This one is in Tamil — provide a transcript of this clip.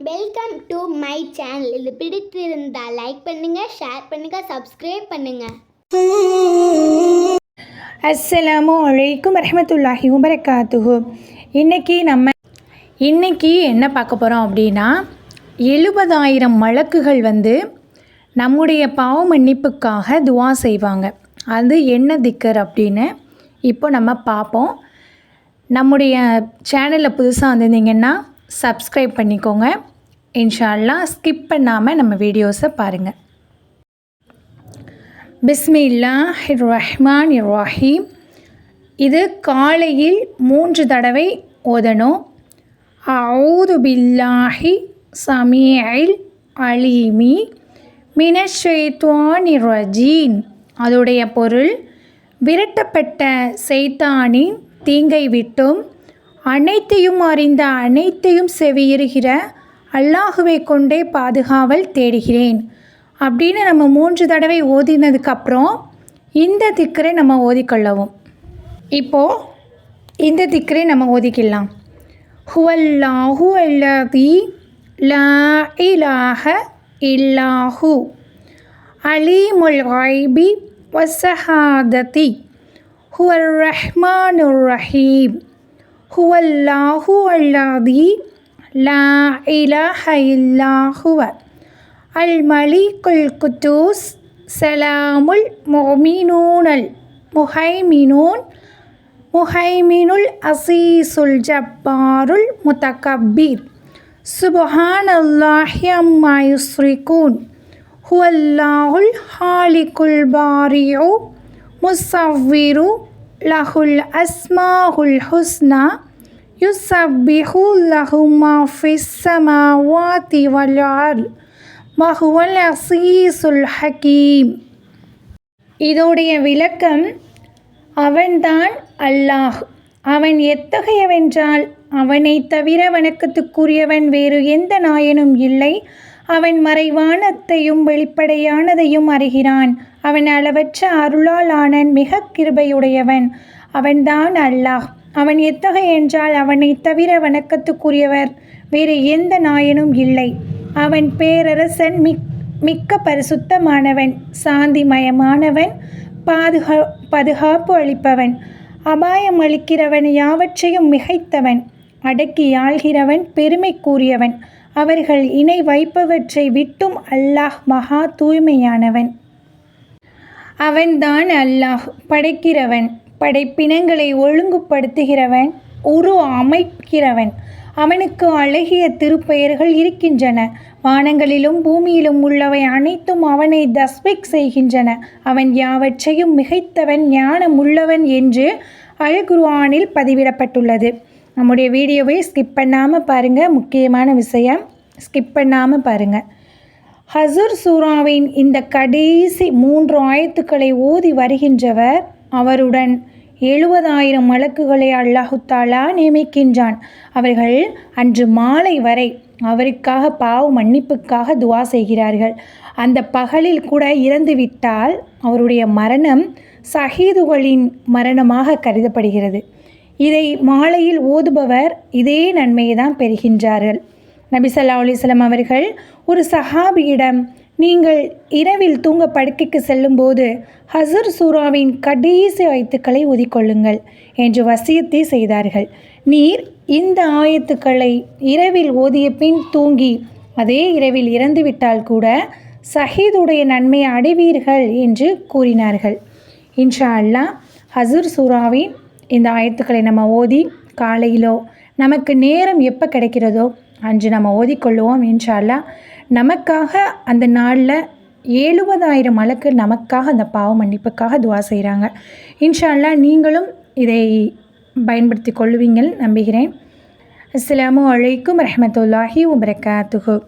வெல்கம் டு மை சேனல் இது பிடித்திருந்தால் லைக் பண்ணுங்கள் ஷேர் பண்ணுங்கள் சப்ஸ்கிரைப் பண்ணுங்கள் அஸ்ஸலாமு அலைக்கும் வரமத்துல்லாஹி வபரகாத்துஹு இன்றைக்கி நம்ம இன்றைக்கி என்ன பார்க்க போகிறோம் அப்படின்னா எழுபதாயிரம் வழக்குகள் வந்து நம்முடைய பாவ மன்னிப்புக்காக துவா செய்வாங்க. அது என்ன திக்கர் அப்படின்னு இப்போ நம்ம பார்ப்போம். நம்முடைய சேனலில் புதுசாக வந்திருந்தீங்கன்னா சப்ஸ்கிரைப் பண்ணிக்கோங்க. இன்ஷா ஸ்கிப் பண்ணாமல் நம்ம வீடியோஸை பாருங்கள் பிஸ்மில்லா ரஹ்மான் ரஹீம் இது காலையில் மூன்று தடவை ஓதணும். அவுது பில்லாஹி சமீஇல் அலீமி மினஷேத்வான் ரஜீன் அதோடைய பொருள் விரட்டப்பட்ட செய்தானின் தீங்கை விட்டும் அனைத்தையும் அறிந்த அனைத்தையும் செவியிருகிற அல்லாஹுவை கொண்டே பாதுகாவல் தேடுகிறேன். அப்படின்னு நம்ம மூன்று தடவை ஓதினதுக்கப்புறம் இந்த திக்கரை நம்ம ஓதிக்கொள்ளவும் இப்போது இந்த திக்கரை நம்ம ஓதிக்கலாம். ஹுவல்லாஹு அல்லதி லா இலாஹ இல்லாஹு அலீமுல் ஐபி வசஹாததி ஹுவல் ரஹ்மானுர் ரஹீம் هو الله الذي لا إله إلا هو. الملك القدوس سلام المؤمنون المهيمنون مهيمن العزيز الجبار المتكبر. سبحان الله عما يشركون. هو الله الخالق البارع مصور லஹுல் அஸ்மாஹுல் ஹுஸ்னா யுசப்பிஹு லஹு மா ஃபிஸ் சமாவாதி வல் அர்ல் வஹுவல் அசீசுல் ஹக்கீம் இதோடைய விளக்கம் அவன்தான் அல்லாஹ். அவன் எத்தகையவென்றால் அவனைத் தவிர வணக்கத்துக்குரியவன் வேறு எந்த நாயனும் இல்லை. அவன் மறைவானத்தையும் வெளிப்படையானதையும் அறிகிறான். அவன் அளவற்ற அருளாலானன் மிக கிருபையுடையவன். அவன்தான் அல்லாஹ். அவன் எத்தகைய என்றால் அவனைத் தவிர வணக்கத்துக்குரியவர். வேறு எந்த நாயனும் இல்லை. அவன் பேரரசன் மிக் மிக்க பரிசுத்தமானவன் சாந்திமயமானவன் பாதுகா பாதுகாப்பு அளிப்பவன். அபாயம் அளிக்கிறவன் யாவற்றையும் மிகைத்தவன். அடக்கி ஆள்கிறவன் பெருமை கூறியவன். அவர்கள் இணை வைப்பவற்றை விட்டும் அல்லாஹ் மகா தூய்மையானவன். அவன்தான் அல்லாஹ் படைக்கிறவன் படைப்பினங்களை ஒழுங்குபடுத்துகிறவன் உரு அமைக்கிறவன். அவனுக்கு அழகிய திருப்பெயர்கள் இருக்கின்றன. வானங்களிலும் பூமியிலும் உள்ளவை அனைத்தும் அவனை தஸ்பிக் செய்கின்றன. அவன் யாவற்றையும் மிகைத்தவன் ஞானம் உள்ளவன் என்று அல் குர்ஆனில் பதிவிடப்பட்டுள்ளது. நம்முடைய வீடியோவை ஸ்கிப் பண்ணாமல் பாருங்கள் முக்கியமான விஷயம் ஸ்கிப் பண்ணாமல் பாருங்கள் ஹசூர் சூராவின் இந்த கடைசி மூன்று ஆயத்துக்களை ஓதி வருகின்றவர் அவருடன் எழுபதாயிரம் மலக்குகளை அல்லாஹுத்தாலா நியமிக்கின்றான். அவர்கள் அன்று மாலை வரை அவருக்காக பாவ மன்னிப்புக்காக துவா செய்கிறார்கள். அந்த பகலில் கூட இறந்துவிட்டால் அவருடைய மரணம் சஹீதுகளின் மரணமாக கருதப்படுகிறது. இதை மாலையில் ஓதுபவர் இதே நன்மையை தான் பெறுகின்றார்கள். நபி சல்லா அலிஸ்லாம் அவர்கள் ஒரு சஹாபியிடம் நீங்கள் இரவில் தூங்க படுக்கைக்கு செல்லும்போது ஹசர் சூராவின் கடைசி ஆயத்துக்களை ஒதிக்கொள்ளுங்கள் என்று வசியத்தை செய்தார்கள். நீர் இந்த ஆயத்துக்களை இரவில் ஓதிய பின் தூங்கி அதே இரவில் இறந்துவிட்டால் கூட சஹீதுடைய நன்மையை அடைவீர்கள் என்று கூறினார்கள். இன்ஷா அல்லாஹ் ஹசூர் சூராவின் இந்த ஆயத்துக்களை நம்ம ஓதி காலையிலோ நமக்கு நேரம் எப்போ கிடைக்கிறதோ அன்று நம்ம ஓதிக்கொள்ளுவோம் இன்ஷா நமக்காக அந்த நாளில் எழுபதாயிரம் அளவுக்கு நமக்காக அந்த பாவ மன்னிப்புக்காக துவா செய்கிறாங்க இன்ஷால்லா நீங்களும் இதை பயன்படுத்தி கொள்வீங்கள் நம்புகிறேன். அஸ்லாம் வலைக்கும் ரஹமத்துல்லாஹி வபரகாத்துஹு.